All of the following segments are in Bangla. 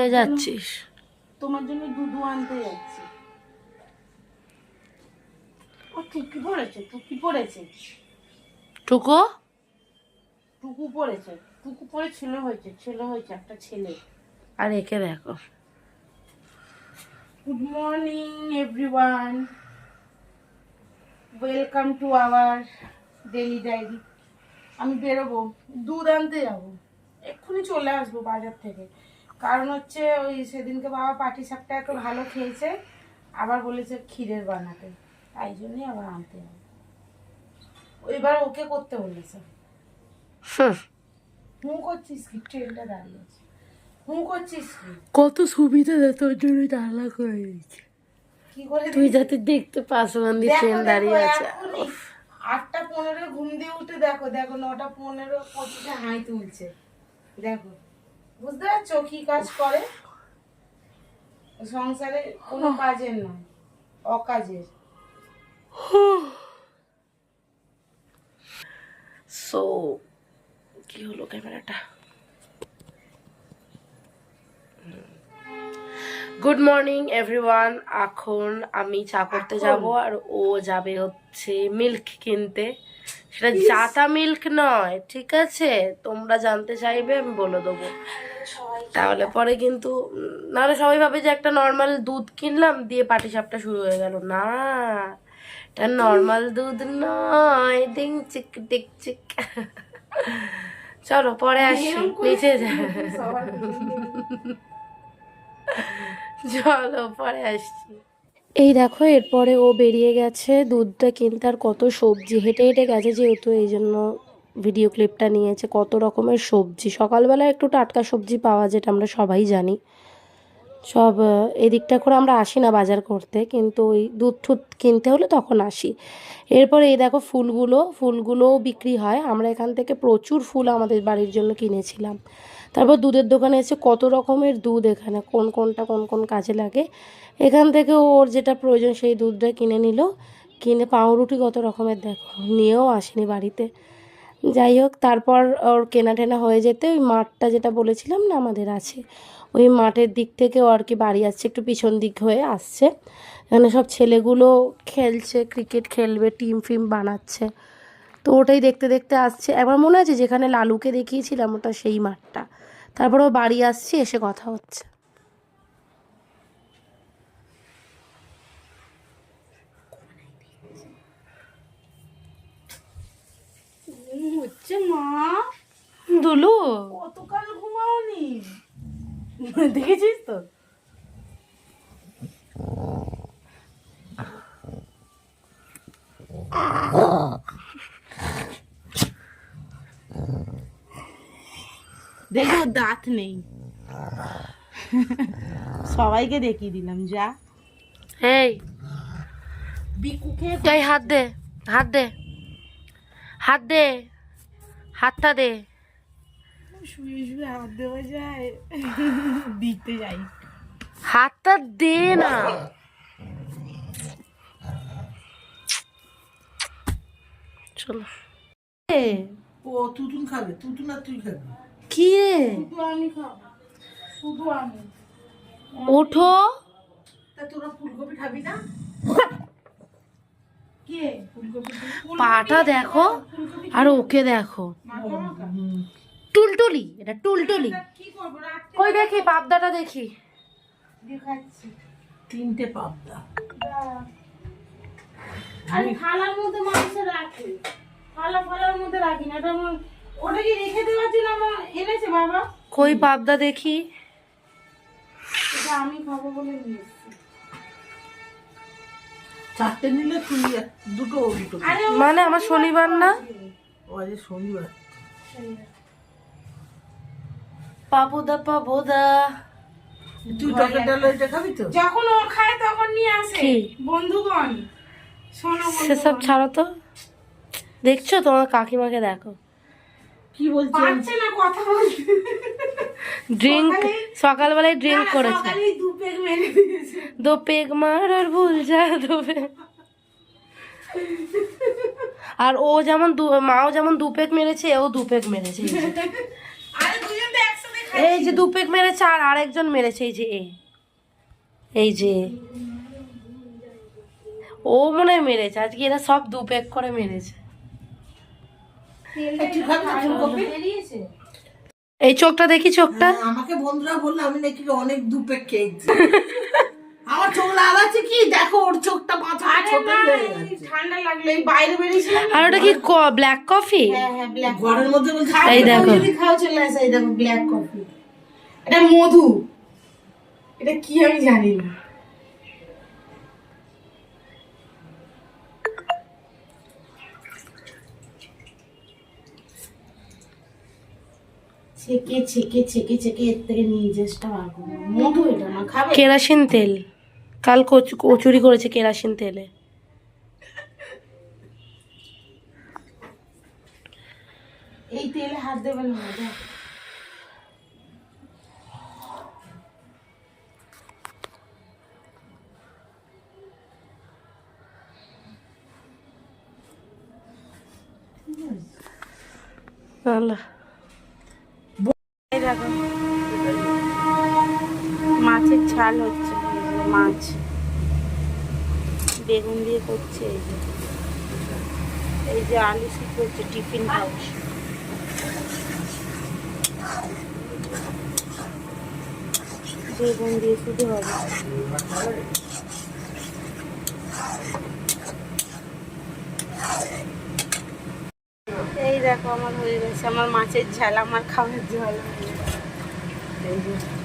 আনতে যাচ্ছিস? তোমার জন্য দুধু আনতে যাচ্ছি। ও টুকি পড়েছে? টুকি পড়েছে? টুকু? টুকু পড়েছে। টুকু পড়ে ছেলে হয়েছে ছেলে হয়েছে একটা ছেলে। আর একে দেখো। Good morning everyone welcome to our daily diary আমি বেরোবো দুধ আনতে যাব। এক্ষুনি চলে আসব বাজার থেকে। কারণ হচ্ছে ওই সেদিনকে বাবা পাটি শাকটা একটু ভালো খেয়েছে আবার বলেছে ক্ষীরের বানাতে। তাই জন্যই আবার আনতে যাব এবার ওকে করতে বলেছে। হুম, হুঁ করছিস কি? ট্রেনটা দাঁড়িয়ে আছে হুঁ করছিস কি? কত সুবিধা দেয় তোর জন্য জানলা করে দিচ্ছে কি করে তুই যাতে দেখতে পাস ওখান দিয়ে ট্রেন দাঁড়িয়ে আছে। আটটা পনেরো ঘুম দিয়ে উঠে দেখো দেখো নটা পনেরো পঁচিশে হাই তুলছে। দেখো। বুঝতে পারছ কি কাজ করে? সংসারে কোনো কাজের নয় অকাজের। সো কি হলো ক্যামেরাটা? গুড মর্নিং এভরিওয়ান এখন আমি চা করতে যাব আর ও যাবে হচ্ছে মিল্ক কিনতে। সেটা জাতা মিল্ক নয় ঠিক আছে? তোমরা জানতে চাইবে আমি বলে দেবো। তাহলে পরে কিন্তু নাহলে সবাই ভাবে যে একটা নর্মাল দুধ কিনলাম দিয়ে পাটি সাপটা শুরু হয়ে গেল। না এটা নর্মাল দুধ নয় ডিং চিক টিক চিক। চলো পরে আসি নিচে যা চলো পরে আসছি। এই দেখো, এরপরে ও বেরিয়ে গেছে। দুধটা কিনতে আর কত সবজি, হেঁটে হেঁটে গেছে যেহেতু, এই জন্য ভিডিও ক্লিপটা নিয়েছে। কত রকমের সবজি। সকালবেলা একটু টাটকা সবজি পাওয়া যেটা আমরা সবাই জানি। সব এদিকটা করে আমরা আসি না বাজার করতে, কিন্তু ওই দুধ টুধ কিনতে হলে তখন আসি। এরপরে এই দেখো ফুলগুলো, ফুলগুলোও বিক্রি হয়। আমরা এখান থেকে প্রচুর ফুল আমাদের বাড়ির জন্য কিনেছিলাম। তারপর দুধের দোকানে এসে কত রকমের দুধ এখানে, কোন কোনটা কোন কোন কাজে লাগে। এখান থেকে ওর যেটা প্রয়োজন সেই দুধটা কিনে নিল। কিনে পাউরুটি কত রকমের দেখো, নিয়েও আসেনি বাড়িতে। যাই হোক, তারপর ওর কেনা টেনা হয়ে যেতে ওই মাঠটা যেটা বলেছিলাম না আমাদের আছে, ওই মাঠের দিক থেকে আর কি বাড়ি আসছে, একটু পিছন দিক হয়ে আসছে। এখানে সব ছেলেগুলো খেলছে, ক্রিকেট খেলবে, টিম ফিম বানাচ্ছে। তো ওটাই দেখতে দেখতে আসছে। একবার মনে আছে যেখানে লালুকে দেখিয়েছিলাম ওটা সেই মাঠটা। তারপর ও বাড়ি আসছে এসে কথা হচ্ছে। ঘুম হচ্ছে মা। দুলু। কতকাল ঘুমাওনি? দেখেছিস তো? দেখো দাঁত নেই সবাইকে দেখিয়ে দিলাম যা। এই। বিকুকে যাই হাত দে হাত দে। হাত দে হাতটা দে। শুয়ে শুয়ে হাত দেওয়া যায়। দিতে যাই। হাতটা দে না। চলো। এ, ও তুতুন খাবে তুতুন আর তুই খাবি। কি রে? আমি আমি ওঠো। তা তোরা ফুলকপি খাবি না? কে? ফুলকপি পাটা দেখো আর ওকে দেখো। টুলটুলি এটা টুলটুলি। কি করব? রাত্রে কই দেখি পাবদাটা দেখি। তিনটে পাবদা। আরে থালার মধ্যে মাংস রাখে। থালা ফালার মধ্যে রাখি না এটা আমার- ওটা কি রেখে দেওয়ার জন্য আমার এনেছে বাবা। কই পাবদা দেখি। এটা আমি খাব বলে নিয়ে চারটে নিলে তুই দুটো দুটো মানে আমার শনিবার না? ও আজ শনিবার। পাবুদা পাবুদা। তুই টকের ডাল এটা খাবি তো? যখন ও খায় তখন নিয়ে আসে। কি? বন্ধুগণ শোনো সেসব। ছাড়ো তো। দেখছ তোমার কাকিমাকে দেখো। কি বলছিস পারছে না কথা বলতে। ড্রিঙ্ক সকালবেলায় ড্রিঙ্ক করেছে। দু পেগ মেরে দিয়েছে। দো পেগ মার আর ভুল যা দো পেগ। আর ও যেমন দু মাও যেমন দু পেগ মেরেছে ও দু পেগ মেরেছে আরে দুজন তো একসাথে এই যে দু পেক মেরেছে আর আরেকজন মেরেছে এই যে এ। এই যে। ও মনে হয় মেরেছে আজকে এরা সব দু পেক করে মেরেছে। এই চোখটা দেখি চোখটা। হ্যাঁ, আমাকে বন্ধুরা বলল আমি নাকি অনেক দুপে খেয়েছি আমার চোখ লাল আছে কি? দেখো ওর চোখটা মাথা ছোট ঠান্ডা লাগল বাইরে বেরিয়েছিলাম আর ওটা কি ব্ল্যাক কফি হ্যাঁ হ্যাঁ ব্ল্যাক ঘরের মধ্যে এই দেখো। যদি খাও চলে আসে এই দেখো ব্ল্যাক কফি এটা মধু। এটা কি আমি জানি না। ছেকে ছেকে ছেকে ছেকে এর থেকে নিয়ে বার করব। মধু এটা না খাবে? কেরাসিন তেল। কাল কচুরি করেছে কেরাসিন তেলে। এই তেলে হাত দেবেন না দেখ। আল্লাহ। ঝাল হচ্ছে, মাছ। বেগুন দিয়ে করছে এই যে। এই যে আলু সিদ্ধ হচ্ছে, টিফিন হাউস। বেগুন দিয়ে শুধু হবে। এই দেখো, আমার হয়ে গেছে। আমার মাছের ঝাল, আমার খাওয়ার ঝাল। হয়ে গেছে।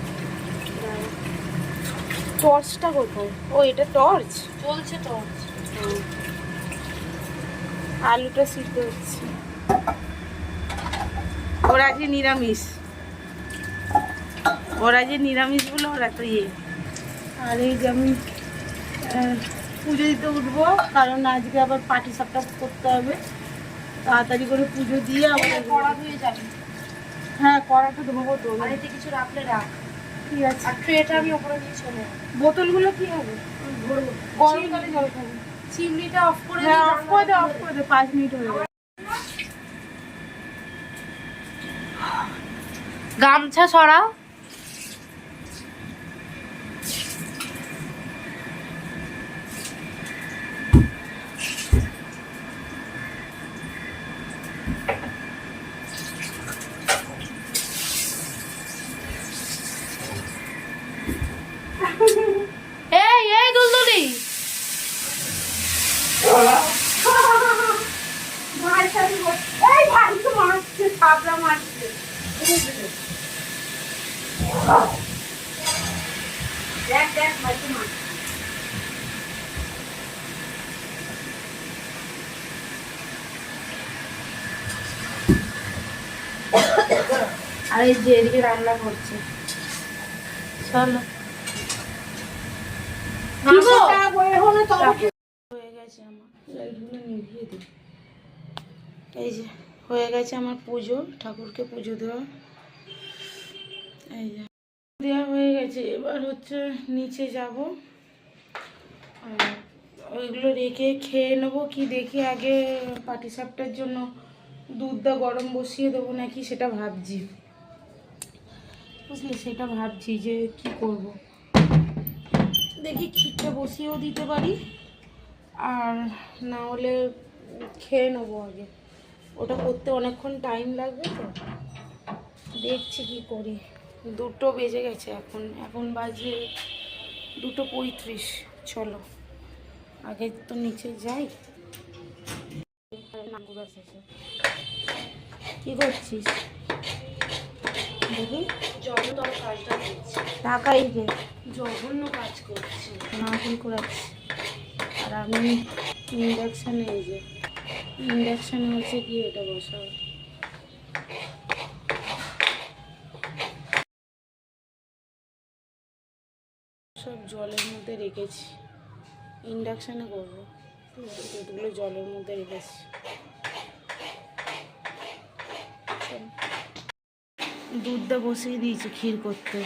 যে। টর্চটা কোথায়? ও এটা টর্চ চলছে টর্চ আলুটা সিদ্ধ হচ্ছে। ওরা আজকে নিরামিষ। ওরা যে নিরামিষ বলে ওরা তো ইয়ে। আর এই যে আমি পুজো দিতে উঠবো কারণ আজকে আবার পাটি সাপটা করতে হবে। তাড়াতাড়ি করে পুজো দিয়ে আবার কড়া ধুয়ে যাবে। হ্যাঁ কড়াটা ধোবো তো কিছু রাখলে রাখ। ঠিক আছে। আর ট্রেটা আমি ওপরে নিয়ে চলে বোতলগুলো কি হবে? ভরবো গরমকালে জল খাব। চিমনিটা অফ করে হ্যাঁ অফ করে দে অফ করে দে পাঁচ মিনিট হয়ে গেছে গামছা সরাও এই এই দুলদুলি ভাই সাথে বল- এই ভাই তো মারছে থাবড়া মারছে দেখ দেখ ভাই তো মারছে আর এই রান্না করছে। চলো। মাংসটা বয়ে হলে তবে হয়ে গেছে আমার। লাইটগুলো নিভিয়ে দিই এই যে হয়ে গেছে আমার পুজো ঠাকুরকে পুজো দেওয়া। এই যে দেওয়া হয়ে গেছে। এবার হচ্ছে নিচে যাব। ওইগুলো রেখে খেয়ে নেব কি দেখি আগে পাটিসাপটার জন্য দুধটা গরম বসিয়ে দেবো নাকি সেটা ভাবছি। বুঝলি, সেটা ভাবছি যে কি করব। দেখি ক্ষীরটা বসিয়েও দিতে পারি, আর না হলে খেয়ে নেব আগে। ওটা করতে অনেকক্ষণ টাইম লাগবে তো। দেখছি কি করি। দুটো বেজে গেছে এখন এখন বাজে দুটো পঁয়ত্রিশ। চলো, আগে তো নিচে যাই। কি করছিস? দেখি। জঘন্যতম কাজটা করছি। টাকাই যে জঘন্য কাজ করছি। আর আমি ইন্ডাকশানে এই যে ইন্ডাকশানে হচ্ছে কি এটা বসাবো। সব জলের মধ্যে রেখেছি। ইন্ডাকশানে করব। জলের মধ্যে রেখেছি। দুধটা বসিয়ে দিয়েছি ক্ষীর করতে।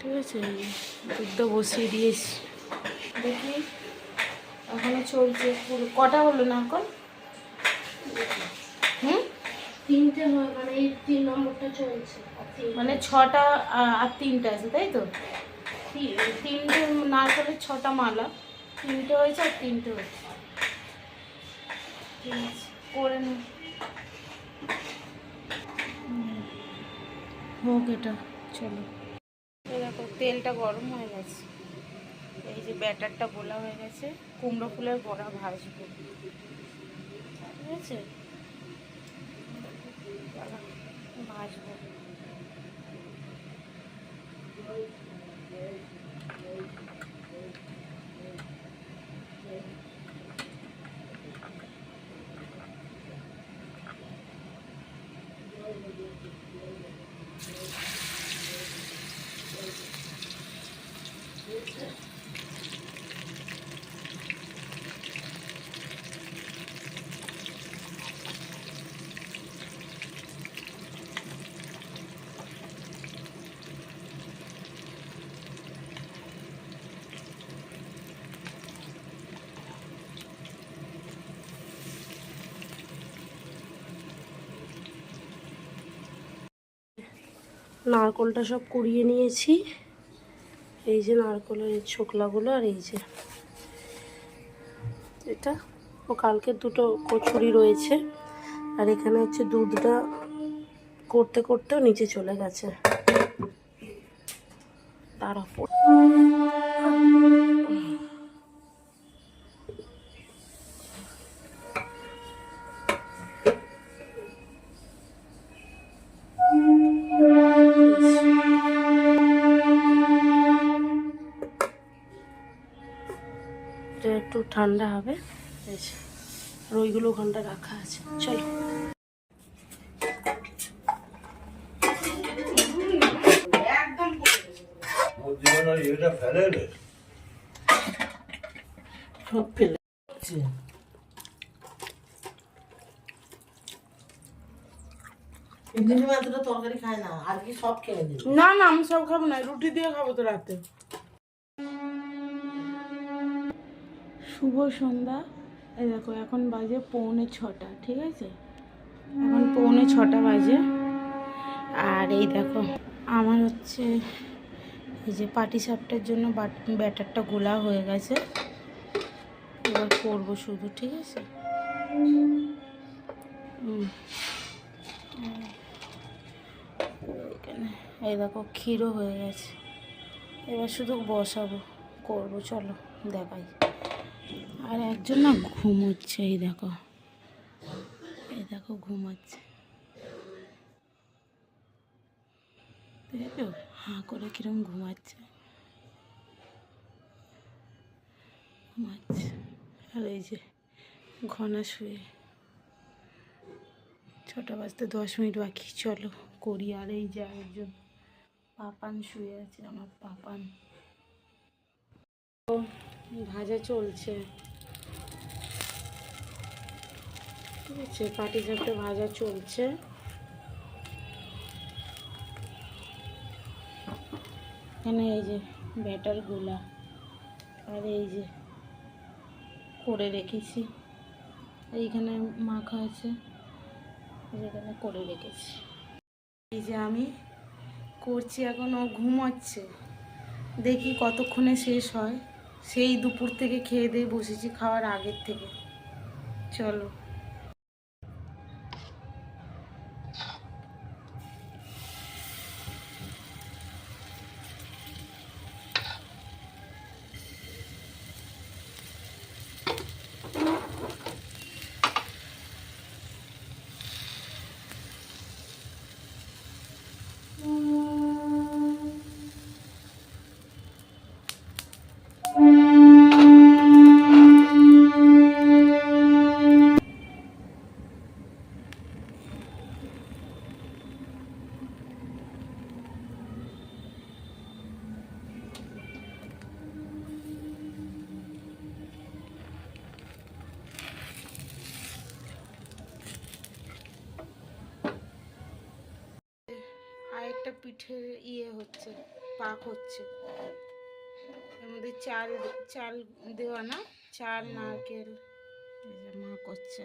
ঠিক আছে? দুধটা বসিয়ে দিয়েছি। দেখি এখনও চলছে কটা হলো না এখন? হুম? তিনটে মানে এই তিন নম্বরটা চলছে। মানে ছটা আর তিনটা আছে তাই তো? তি- তিনটে নারকেলের ছটা মালা। তিনটে হয়েছে আর তিনটে হয়েছে। ঠিক আছে। করে নি। হোক এটা, চলো। দেখো, তেলটা গরম হয়ে গেছে। এই যে ব্যাটারটা গোলা হয়ে গেছে, কুমড়ো ফুলের বড়া ভাজবো। ঠিক আছে? ভাজবো। নারকলটা সব কুড়িয়ে নিয়েছি। এই যে নারকলের এই ছোকলাগুলো আর এই যে এটা। ও কালকে দুটো কচুরি রয়েছে। আর এখানে হচ্ছে দুধটা করতে করতেও নিচে চলে গেছে। তার ওপর ঠান্ডা হবে। আর ওইগুলো ওখানটা রাখা আছে। চলো। সব ফেলে না না আমি সব খাব না রুটি দিয়ে খাব তো রাতে। শুভ সন্ধ্যা। এই দেখো এখন বাজে পৌনে ছটা ঠিক আছে? এখন পৌনে ছটা বাজে। আর এই দেখো আমার হচ্ছে এই যে পাটি সাপটার জন্য ব্যাটারটা গোলা হয়ে গেছে। এবার করব শুধু ঠিক আছে? এই দেখো ক্ষীরও হয়ে গেছে। এবার শুধু বসাবো করব চলো দেখাই। আর একজন না ঘুমোচ্ছে, এই দেখো। এই দেখো, ঘুমাচ্ছে। দেখো হাঁ করে কিরম ঘুমাচ্ছে। ঘুমাচ্ছে। আর এই যে ঘনা শুয়ে। ছটা বাজতে দশ মিনিট বাকি, চলো করি। আর এই যে একজন পাপান শুয়ে আছে, আমার পাপান। ভাজা চলছে। ঠিক আছে পাটি সাপটা ভাজা চলছে। এখানে এই যে ব্যাটার গোলা, আর এই যে করে রেখেছি। এইখানে মাখা আছে যেখানে করে রেখেছি। এই যে আমি করছি, এখন ও ঘুমাচ্ছে। দেখি কতক্ষণে শেষ হয়। সেই দুপুর থেকে খেয়ে দিয়ে বসেছি খাওয়ার আগের থেকে। চলো। পিঠের ইয়ে হচ্ছে পাক হচ্ছে। এর মধ্যে চাল চাল দেওয়া না চাল নারকেল এই যে মা করছে।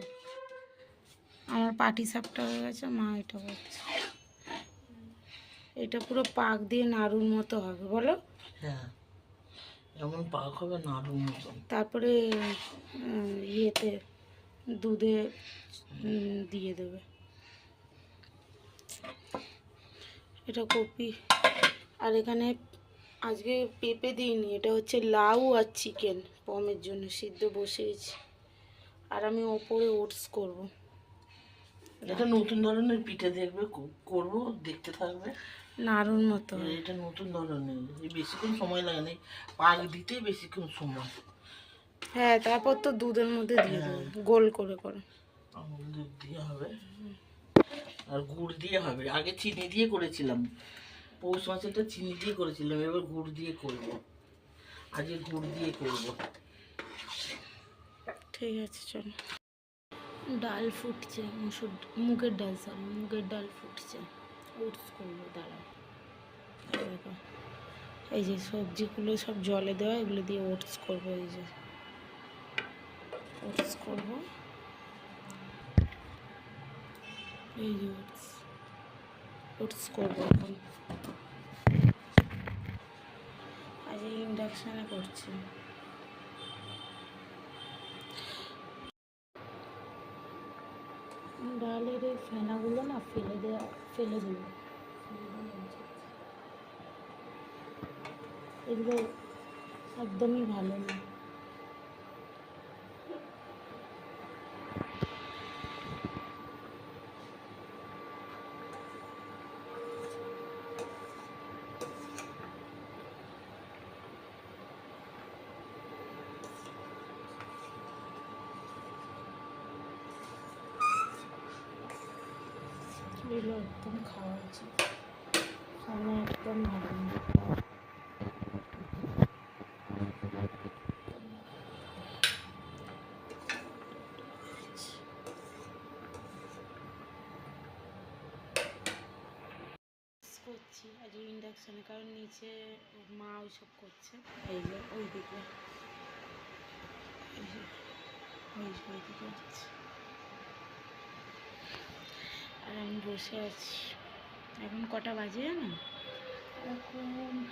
আমার পাটি সাপটা হয়ে গেছে মা এটা করছে। এটা পুরো পাক দিয়ে নাড়ুর মতো হবে বলো? হ্যাঁ। এমন পাক হবে নাড়ুর মতো তারপরে ইয়েতে দুধে দিয়ে দেবে। এটা কপি। আর এখানে আজকে পেঁপে দিইনি এটা হচ্ছে লাউ আর চিকেন পমের জন্য সিদ্ধ বসিয়েছি। আর আমি ওপরে ওটস করব। এটা নতুন ধরনের পিঠে দেখবে করব দেখতে থাকবে। নাড়ুর মতো। এটা নতুন ধরনের বেশিক্ষণ সময় লাগে না পাক দিতে বেশিক্ষণ সময়। হ্যাঁ তারপর তো দুধের মধ্যে দিয়ে দেবো গোল করে করে। দুধ দিয়ে হবে। আর গুড় দিয়ে হবে। আগে চিনি দিয়ে করেছিলাম। পৌষ মাসেটা চিনি দিয়ে করেছিলাম, এবার গুড় দিয়ে করব। আজকে গুড় দিয়ে করব। ঠিক আছে, চলো। ডাল ফুটছে, মুসুর মুগের ডাল সরি মুগের ডাল ফুটছে। ওটস করব এই এই যে সবজিগুলো সব জলে দেওয়া, এগুলো দিয়ে ওটস করব, এই যে। ওটস করব। এই ওটস ওটস করব এখন। আজ ইন্ডাকশানে করছি। ডালের এই ফেনাগুলো না ফেলে দেওয়া ফেলে দেবো। এগুলো একদমই ভালো না। এগুলো একদম খাওয়া উচিত। খাওয়া একদম ভালো করছি, আজ ইন্ডাকশানে কারণ নিচে মা ওইসব করছে। এই যে ওই দিকে ওই ওইদিকে হচ্ছে আর আমি বসে আছি। এখন কটা বাজে জানো? এখন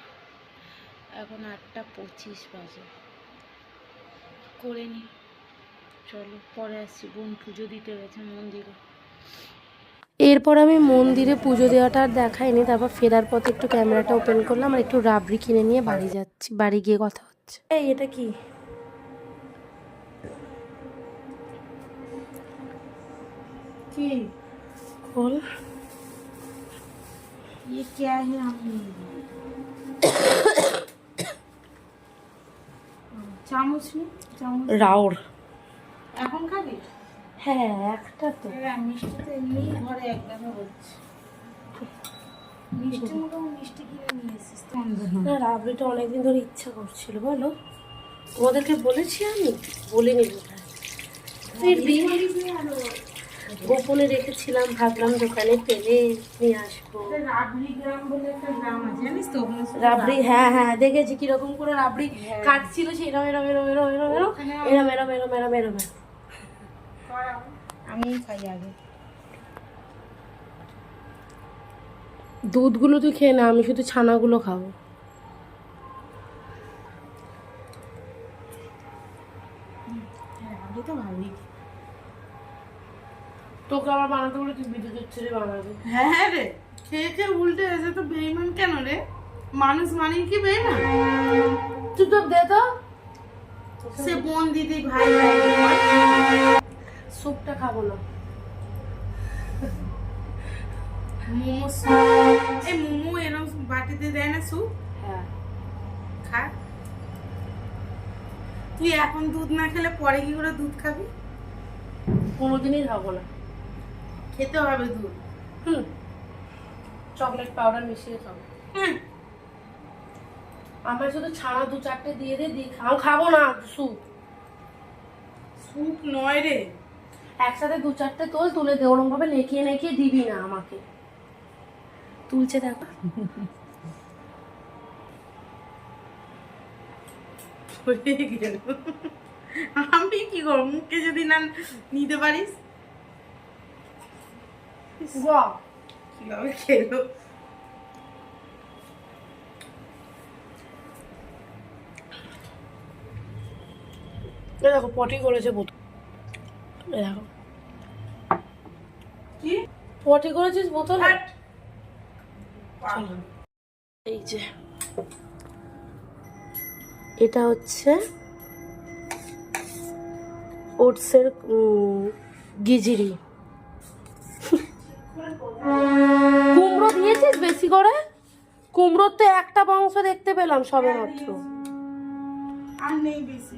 এখন আটটা পঁচিশ বাজে। করে নি। চলো পরে আসছি। বোন পুজো দিতে গেছে মন্দিরে। এরপর আমি মন্দিরে পুজো দেওয়াটা আর দেখাইনি। তারপর ফেরার পথে একটু ক্যামেরাটা ওপেন করলাম আর একটু রাবড়ি কিনে নিয়ে বাড়ি যাচ্ছি। বাড়ি গিয়ে কথা হচ্ছে। এই এটা কি? কি? খোল ये क्या है हम চামচ নি চামচ রাউর এখন খাবি হ্যাঁ একটা তো হ্যাঁ মিষ্টি তো এমনি ঘরে একদমই হচ্ছে মিষ্টি মুখে মিষ্টি কিনে নিয়ে এসেছিস না রাবড়িটা অনেকদিন ধরে ইচ্ছা করছিল বলো ওদেরকে বলেছি আমি বলিনি বোধহয় ফির বি গোপনে রেখেছিলাম ভাবলাম দোকানে পেলে নিয়ে আসব রাবড়ি হ্যাঁ হ্যাঁ দেখেছি কীরকম করে রাবড়ি কাটছিল সেই এরম এরম এরম এরম এরম এরম এরম এরম এরম এরম এরম আমি খাই আগে দুধগুলো তুই খেয়ে না আমি শুধু ছানাগুলো খাব রাবড়ি তো ভালোই তোকে আবার বানাতে বলে তুই বিদ্যুৎ ছেড়ে বানাবি। হ্যাঁ রে। খেয়ে খেয়ে উল্টে এসে তো বেইমান কেন রে? মানুষ মানেই কি বেইমান? চুপচাপ দে তো। সে বোন দিদি ভাই ভাই স্যুপটা খাব না মোমো এই মোমো এরকম বাটিতে দেয় না স্যুপ? হ্যাঁ। খা। তুই এখন দুধ না খেলে পরে কি করে দুধ খাবি? কোনোদিনই খাব না। খেতে হবে দুধ। হুম। চকলেট পাউডার মিশিয়ে খাব। আমার শুধু ছানা দু চারটে দিয়ে দে দিয়ে খাও খাব না স্যুপ। স্যুপ নয় রে। একসাথে দু চারটে তোল তুলে দে ওরম ভাবে নেকিয়ে নেকিয়ে দিবি না আমাকে। তুলছে দেখো। আমি কি করব? মুখে যদি না নিতে পারিস? কীভাবে খেলো দেখো পটি করেছে বোতল দেখো কি পটি করেছিস বোতল। এই যে। এটা হচ্ছে ওটসের উম, গিজিরি। কুমড়ো দিয়েছিস বেশি করে? কুমড়োর তো একটা বংশ দেখতে পেলাম সবে মাত্র নেই বেশি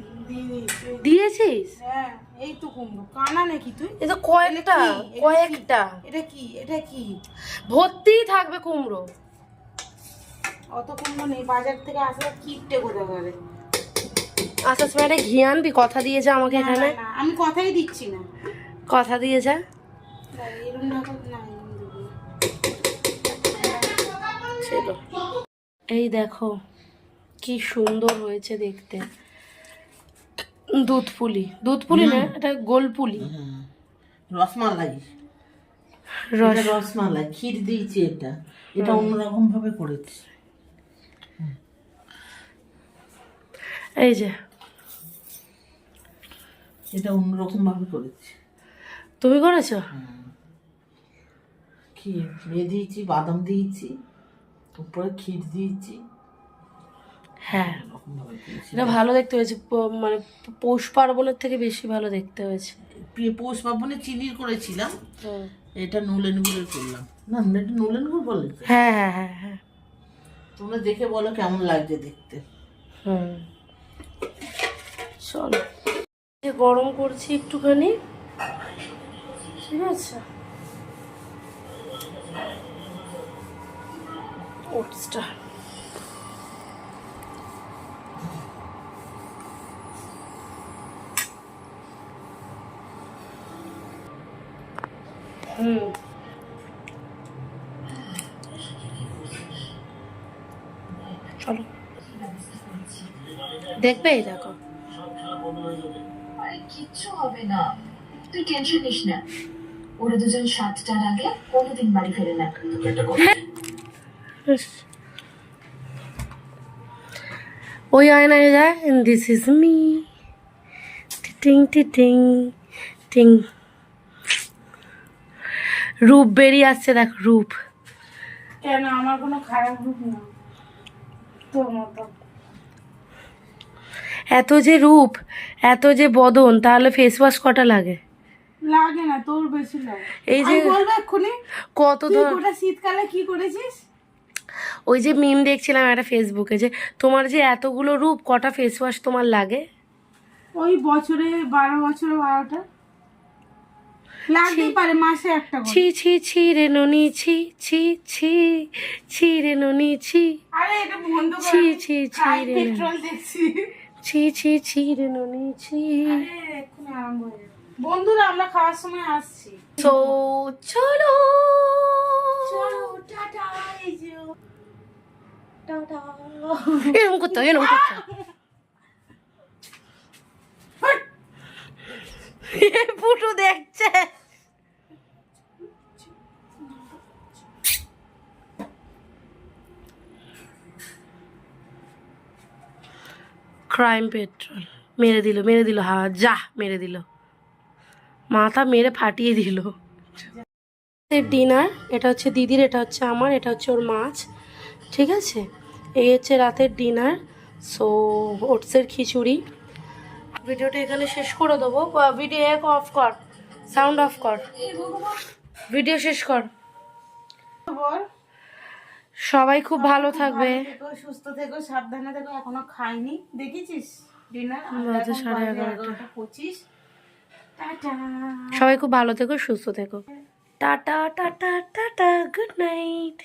দিয়েছিস? হ্যাঁ এই তো কুমড়ো। কানা নাকি তুই? কয়েকটা এটা কয়েকটা। এটা কি? এটা কি? থাকবে কুমড়ো। অত কুমড়ো নেই বাজার থেকে আসলে কিপটে কোথা করে আসার সময় একটা ঘি আনবি কথা দিয়েছে আমাকে এখানে। আমি কথাই দিচ্ছি না। কথা দিয়েছে ঢাকা না ছিল এই দেখো কি সুন্দর হয়েছে দেখতে। দুধ পুলি দুধ পুলি না এটা গোল পুলি। হ্যাঁ রসমালাই। রসমালাই ক্ষীর দিয়েছি এটা। এটা অন্যরকম ভাবে করেছি। এই যে। এটা অন্যরকম ভাবে করেছি। তুমি করেছ? ক্ষীর দিয়ে দিয়েছি বাদাম দিয়েছি। উপরে ক্ষীর দিয়েছি। হ্যাঁ। এটা ভালো দেখতে হয়েছে। মানে পৌষ পার্বণের থেকে বেশি ভালো দেখতে হয়েছে। পৌষ পার্বণে চিনির করেছিলাম। এটা নুলেন গুড়ের করলাম। না এটা নুলেন গুড় বলে হ্যাঁ হ্যাঁ হ্যাঁ হ্যাঁ। তোমরা দেখে বলো কেমন লাগছে দেখতে। হুম। চলো। গরম করছি একটুখানি। ঠিক আছে? ওটসটা হুম। চলো। দেখবে এই দেখো। আরে কিচ্ছু হবে না। তুই টেনশন নিস না। ওরা দুজন সাতটার আগে কোনোদিন বাড়ি ফেরে না। ওই আয়নায় যায় দিস ইজ মি টিং টিং টিং রূপ বেরিয়ে আসছে দেখ রূপ। কেন? আমার কোনো খারাপ রূপ না তোর মতো। এত যে রূপ এত যে বদন তাহলে ফেস ওয়াশ কটা লাগে? লাগে না তোর বেশি লাগে। এই যে বলব এক্ষুনি কত ধর শীতকালে কি করেছিস? ওই যে মিম দেখছিলাম একটা ফেসবুকে যে তোমার যে এতগুলো রূপ কটা ফেস ওয়াশ তোমার লাগে? ওই বছরে বারো বছরে বারোটা। লাগতেই পারে মাসে একটা ছি ছি ছি রে ননি ছি ছি ছি ছি রে ননি ছি। আরে এটা বন্ধ ছি, ছি, ছি রে। পেট্রোল দেখছি। ছি ছি ছি রে ননি ছি। আরে এক্ষুনি আরম্ভ যাবে। বন্ধুরা আমরা খাওয়ার সময় আসছি। তো চলো। চলো টাটা এই যে। টাটা এরকম করতে হয়, এরকম করতে দেখছে ক্রাইম পেট্রোল মেরে দিল মেরে দিল হা যা মেরে দিল। মাথা মেরে ফাটিয়ে দিল। ডিনার এটা হচ্ছে দিদির এটা হচ্ছে আমার এটা হচ্ছে ওর মাছ। ঠিক আছে? এই হচ্ছে রাতের ডিনার সো ওটসের খিচুড়ি। ভিডিওটা এখানে শেষ করে দেবো। ভিডিও এক অফ কর সাউন্ড অফ কর। ভিডিও শেষ কর। সবাই খুব ভালো থাকবে। সুস্থ থেকো সাবধানে থেকো এখনও খাইনি। দেখেছিস? ডিনার সাড়ে এগারোটা। পঁচিশ। সবাই খুব ভালো থেকো সুস্থ থেকো। Tata tata tata good night